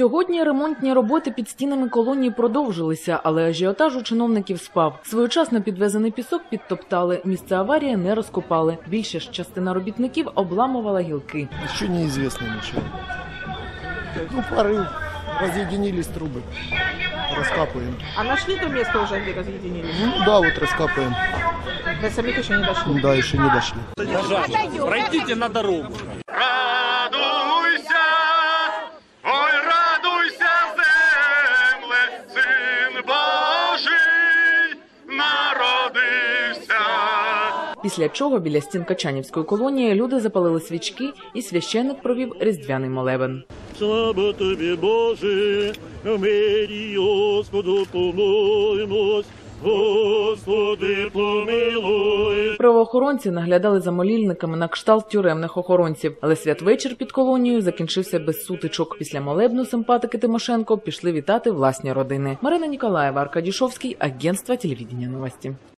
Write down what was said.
Сьогодні ремонтні роботи під стінами колонії продовжилися, але ажіотаж у чиновників спав. Своєчасно підвезений пісок підтоптали. Місце аварії не розкопали. Більша ж частина робітників обламувала гілки. Еще неизвестно ничего. Ну, порыв. Разъединились трубы. Раскапываем. А нашли то место уже, где разъединились? Ну да, вот раскапываем. До самих еще не дошли. Да, еще не дошли. Пожалуйста, пройдите на дорогу. Після чого біля стін Качанівської колонії люди запалили свічки, і священник провів різдвяний молебен. Слава тобі, Боже, в мирі Господу помолимось, Господи помилуй. Правоохоронці наглядали за молільниками на кшталт тюремних охоронців, але святвечір під колонією закінчився без сутичок. Після молебну симпатики Тимошенко пішли вітати власні родини. Марина Ніколаєва, Аркадій Шовський, агентство телевідення новості.